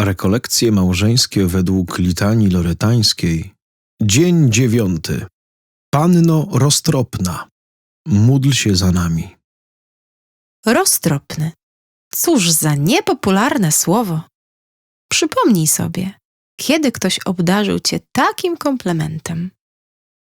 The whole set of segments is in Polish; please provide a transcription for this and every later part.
Rekolekcje małżeńskie według litanii loretańskiej. Dzień dziewiąty. Panno roztropna, módl się za nami. Roztropny. Cóż za niepopularne słowo. Przypomnij sobie, kiedy ktoś obdarzył cię takim komplementem.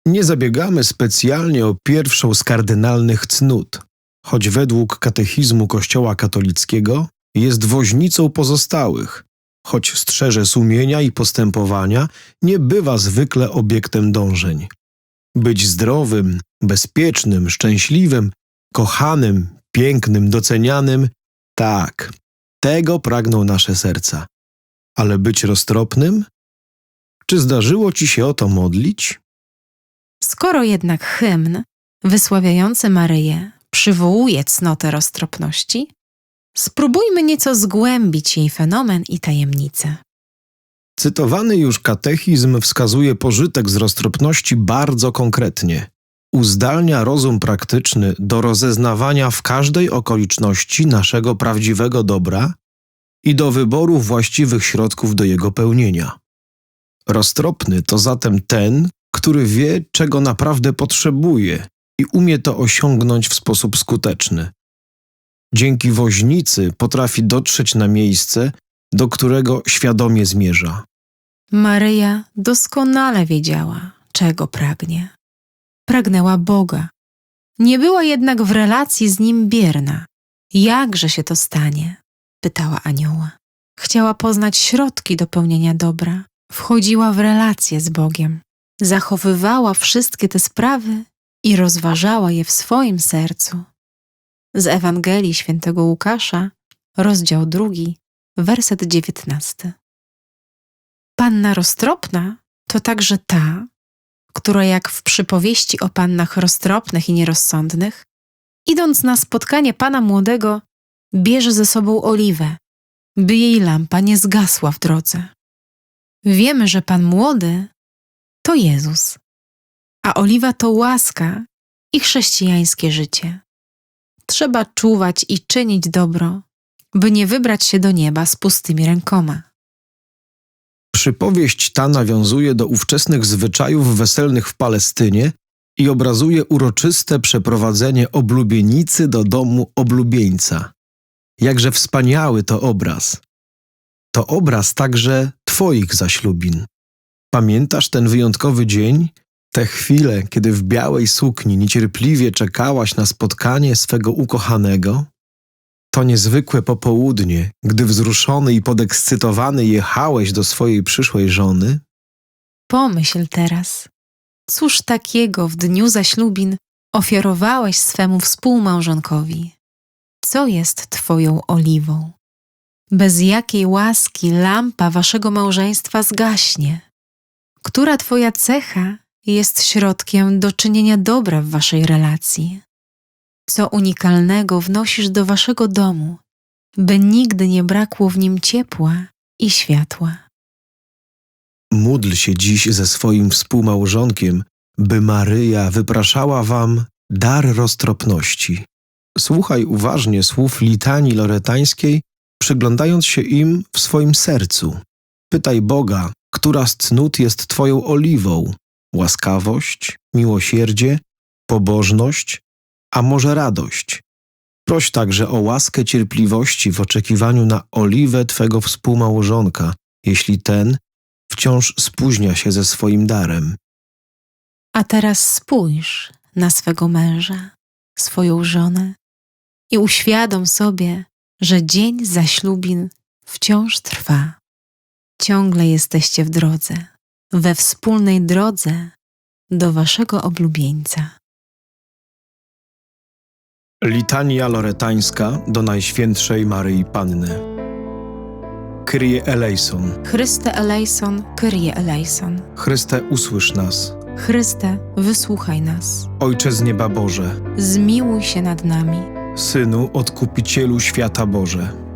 Nie zabiegamy specjalnie o pierwszą z kardynalnych cnót, choć według katechizmu Kościoła katolickiego jest woźnicą pozostałych, choć strzeże sumienia i postępowania, nie bywa zwykle obiektem dążeń. Być zdrowym, bezpiecznym, szczęśliwym, kochanym, pięknym, docenianym tak, tego pragną nasze serca. Ale być roztropnym? Czy zdarzyło ci się o to modlić? Skoro jednak hymn wysławiający Maryję przywołuje cnotę roztropności, spróbujmy nieco zgłębić jej fenomen i tajemnicę. Cytowany już katechizm wskazuje pożytek z roztropności bardzo konkretnie. Uzdalnia rozum praktyczny do rozeznawania w każdej okoliczności naszego prawdziwego dobra i do wyboru właściwych środków do jego pełnienia. Roztropny to zatem ten, który wie, czego naprawdę potrzebuje i umie to osiągnąć w sposób skuteczny. Dzięki woźnicy potrafi dotrzeć na miejsce, do którego świadomie zmierza. Maryja doskonale wiedziała, czego pragnie. Pragnęła Boga. Nie była jednak w relacji z nim bierna. Jakże się to stanie? pytała anioła. Chciała poznać środki do pełnienia dobra. Wchodziła w relację z Bogiem. Zachowywała wszystkie te sprawy i rozważała je w swoim sercu. Z Ewangelii świętego Łukasza, rozdział drugi, werset dziewiętnasty. Panna roztropna to także ta, która jak w przypowieści o pannach roztropnych i nierozsądnych, idąc na spotkanie pana młodego, bierze ze sobą oliwę, by jej lampa nie zgasła w drodze. Wiemy, że pan młody to Jezus, a oliwa to łaska i chrześcijańskie życie. Trzeba czuwać i czynić dobro, by nie wybrać się do nieba z pustymi rękoma. Przypowieść ta nawiązuje do ówczesnych zwyczajów weselnych w Palestynie i obrazuje uroczyste przeprowadzenie oblubienicy do domu oblubieńca. Jakże wspaniały to obraz. To obraz także Twoich zaślubin. Pamiętasz ten wyjątkowy dzień? Te chwile, kiedy w białej sukni niecierpliwie czekałaś na spotkanie swego ukochanego? To niezwykłe popołudnie, gdy wzruszony i podekscytowany jechałeś do swojej przyszłej żony? Pomyśl teraz, cóż takiego w dniu zaślubin ofiarowałeś swemu współmałżonkowi? Co jest Twoją oliwą? Bez jakiej łaski lampa Waszego małżeństwa zgaśnie? Która Twoja cecha jest środkiem do czynienia dobra w Waszej relacji? Co unikalnego wnosisz do Waszego domu, by nigdy nie brakło w nim ciepła i światła? Módl się dziś ze swoim współmałżonkiem, by Maryja wypraszała wam dar roztropności. Słuchaj uważnie słów litanii loretańskiej, przyglądając się im w swoim sercu. Pytaj Boga, która z cnót jest Twoją oliwą łaskawość, miłosierdzie, pobożność, a może radość. Proś także o łaskę cierpliwości w oczekiwaniu na oliwę Twego współmałżonka, jeśli ten wciąż spóźnia się ze swoim darem. A teraz spójrz na swego męża, swoją żonę i uświadom sobie, że dzień zaślubin wciąż trwa. Ciągle jesteście w drodze, we wspólnej drodze do waszego oblubieńca. Litania loretańska do Najświętszej Maryi Panny. Kyrie eleison. Chryste eleison, Kyrie eleison. Chryste, usłysz nas. Chryste, wysłuchaj nas. Ojcze z nieba Boże, Zmiłuj się nad nami. Synu, Odkupicielu świata Boże,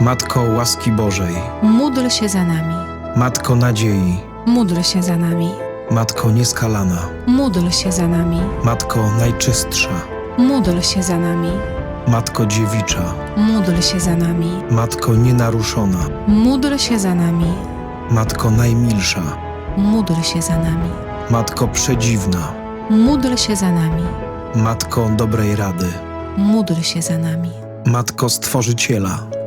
Matko łaski Bożej, Módl się za nami. Matko nadziei, Módl się za nami. Matko nieskalana, Módl się za nami. Matko najczystsza, Módl się za nami. Matko dziewicza, Módl się za nami. Matko nienaruszona, Módl się za nami. Matko najmilsza, Módl się za nami. Matko przedziwna, Módl się za nami. Matko dobrej rady, Módl się za nami. Matko Stworzyciela,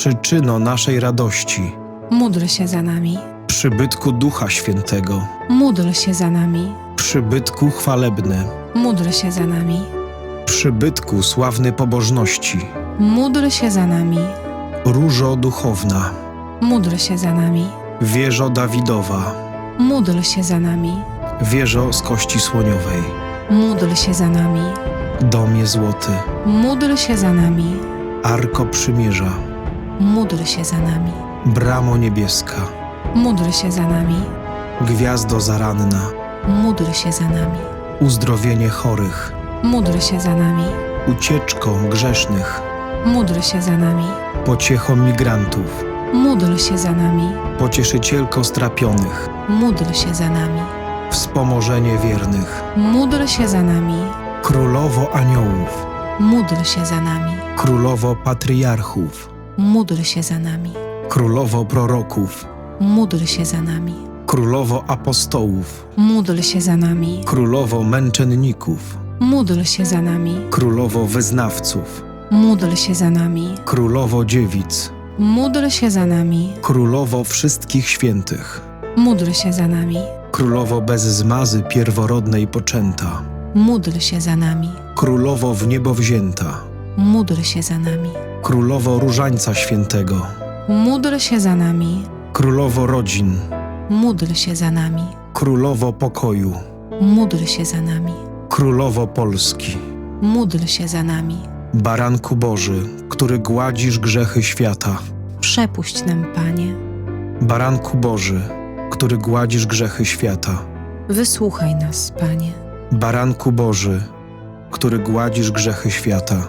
Przyczyno naszej radości, Módl się za nami. przybytku Ducha Świętego, Módl się za nami. przybytku chwalebny, Módl się za nami. przybytku sławny pobożności, Módl się za nami. różo duchowna, Módl się za nami. wieżo Dawidowa, Módl się za nami. wieżo z kości słoniowej, Módl się za nami. domie złoty, Módl się za nami. arko przymierza, Módl się za nami. bramo niebieska, Módl się za nami. gwiazdo zaranna, Módl się za nami. uzdrowienie chorych, Módl się za nami. ucieczką grzesznych, Módl się za nami. pociechą migrantów, Módl się za nami. pocieszycielko strapionych, Módl się za nami. wspomożenie wiernych, Módl się za nami. królowo aniołów, Módl się za nami. królowo patriarchów, Módl się za nami. królowo proroków, Módl się za nami. królowo apostołów, Módl się za nami. królowo męczenników, Módl się za nami. królowo wyznawców, Módl się za nami. królowo dziewic, Módl się za nami. królowo wszystkich świętych, Módl się za nami. królowo bez zmazy pierworodnej poczęta, Módl się za nami. królowo w niebo wzięta, Módl się za nami. Królowo różańca świętego, Módl się za nami. królowo rodzin, Módl się za nami. królowo pokoju, Módl się za nami. królowo Polski, Módl się za nami. baranku Boży, który gładzisz grzechy świata, Przepuść nam, Panie. baranku Boży, który gładzisz grzechy świata, Wysłuchaj nas, Panie. baranku Boży, który gładzisz grzechy świata.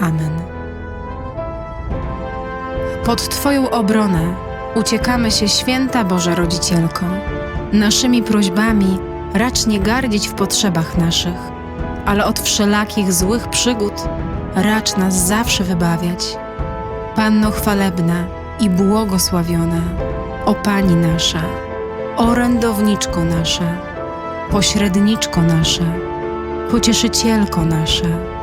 Amen. Pod Twoją obronę uciekamy się, święta Boża Rodzicielko. Naszymi prośbami racz nie gardzić w potrzebach naszych, ale od wszelakich złych przygód racz nas zawsze wybawiać. Panno chwalebna i błogosławiona, o Pani nasza, orędowniczko nasza, pośredniczko nasza, pocieszycielko nasza,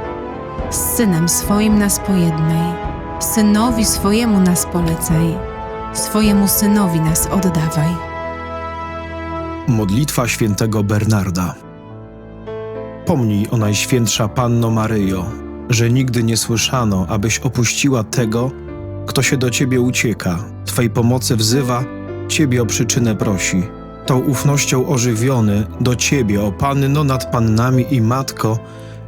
z Synem swoim nas pojednaj, Synowi swojemu nas polecaj, swojemu Synowi nas oddawaj. Modlitwa świętego Bernarda. Pomnij o Najświętsza Panno Maryjo, że nigdy nie słyszano, abyś opuściła tego, kto się do Ciebie ucieka, Twej pomocy wzywa, Ciebie o przyczynę prosi. Tą ufnością ożywiony do Ciebie, o Panno nad Pannami i Matko,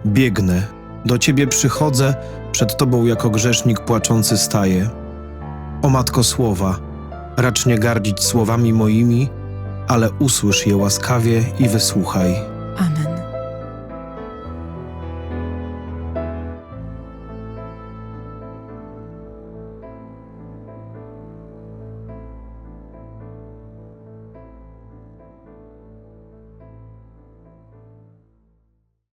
biegnę. Do Ciebie przychodzę, przed Tobą jako grzesznik płaczący staję. O Matko Słowa, racz nie gardzić słowami moimi, ale usłysz je łaskawie i wysłuchaj.